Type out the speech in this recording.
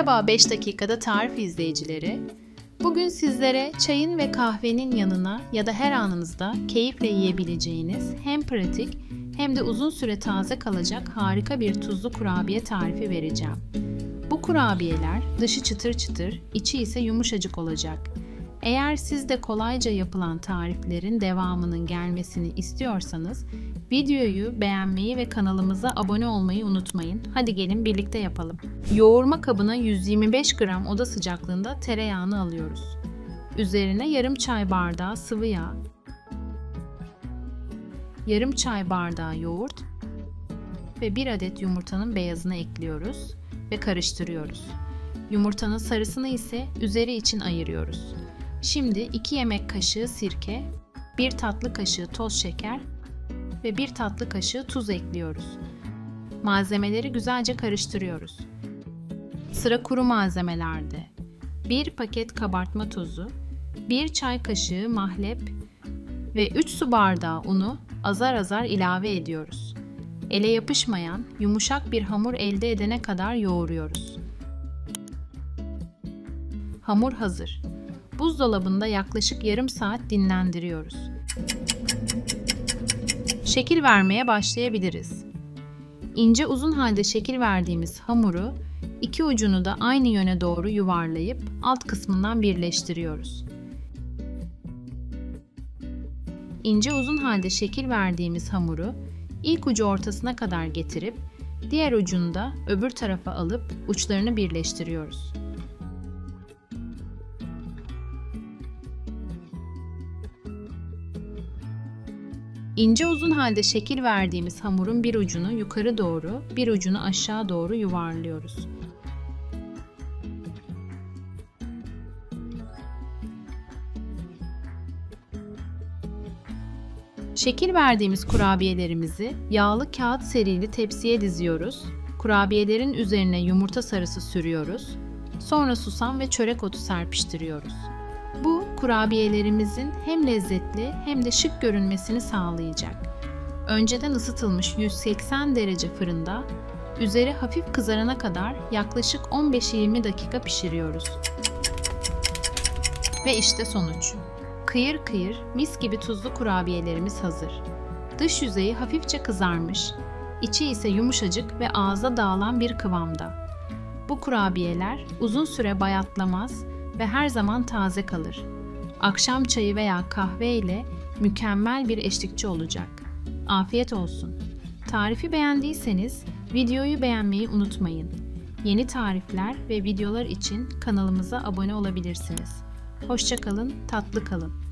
Merhaba 5 dakikada tarif izleyicileri. Bugün sizlere çayın ve kahvenin yanına ya da her anınızda keyifle yiyebileceğiniz hem pratik hem de uzun süre taze kalacak harika bir tuzlu kurabiye tarifi vereceğim. Bu kurabiyeler dışı çıtır çıtır, içi ise yumuşacık olacak. Eğer siz de kolayca yapılan tariflerin devamının gelmesini istiyorsanız videoyu beğenmeyi ve kanalımıza abone olmayı unutmayın. Hadi gelin birlikte yapalım. Yoğurma kabına 125 gram oda sıcaklığında tereyağını alıyoruz. Üzerine yarım çay bardağı sıvı yağ, yarım çay bardağı yoğurt ve bir adet yumurtanın beyazını ekliyoruz ve karıştırıyoruz. Yumurtanın sarısını ise üzeri için ayırıyoruz. Şimdi 2 yemek kaşığı sirke, 1 tatlı kaşığı toz şeker ve 1 tatlı kaşığı tuz ekliyoruz. Malzemeleri güzelce karıştırıyoruz. Sıra kuru malzemelerde. 1 paket kabartma tozu, 1 çay kaşığı mahlep ve 3 su bardağı unu azar azar ilave ediyoruz. Ele yapışmayan, yumuşak bir hamur elde edene kadar yoğuruyoruz. Hamur hazır. Buzdolabında yaklaşık yarım saat dinlendiriyoruz. Şekil vermeye başlayabiliriz. İnce uzun halde şekil verdiğimiz hamuru iki ucunu da aynı yöne doğru yuvarlayıp alt kısmından birleştiriyoruz. İnce uzun halde şekil verdiğimiz hamuru ilk ucu ortasına kadar getirip diğer ucunu da öbür tarafa alıp uçlarını birleştiriyoruz. İnce uzun halde şekil verdiğimiz hamurun bir ucunu yukarı doğru, bir ucunu aşağı doğru yuvarlıyoruz. Şekil verdiğimiz kurabiyelerimizi yağlı kağıt serili tepsiye diziyoruz. Kurabiyelerin üzerine yumurta sarısı sürüyoruz. Sonra susam ve çörek otu serpiştiriyoruz. Kurabiyelerimizin hem lezzetli hem de şık görünmesini sağlayacak. Önceden ısıtılmış 180 derece fırında üzeri hafif kızarana kadar yaklaşık 15-20 dakika pişiriyoruz. Ve işte sonuç. Kıyır kıyır, mis gibi tuzlu kurabiyelerimiz hazır. Dış yüzeyi hafifçe kızarmış, içi ise yumuşacık ve ağza dağılan bir kıvamda. Bu kurabiyeler uzun süre bayatlamaz ve her zaman taze kalır. Akşam çayı veya kahve ile mükemmel bir eşlikçi olacak. Afiyet olsun. Tarifi beğendiyseniz videoyu beğenmeyi unutmayın. Yeni tarifler ve videolar için kanalımıza abone olabilirsiniz. Hoşçakalın, tatlı kalın.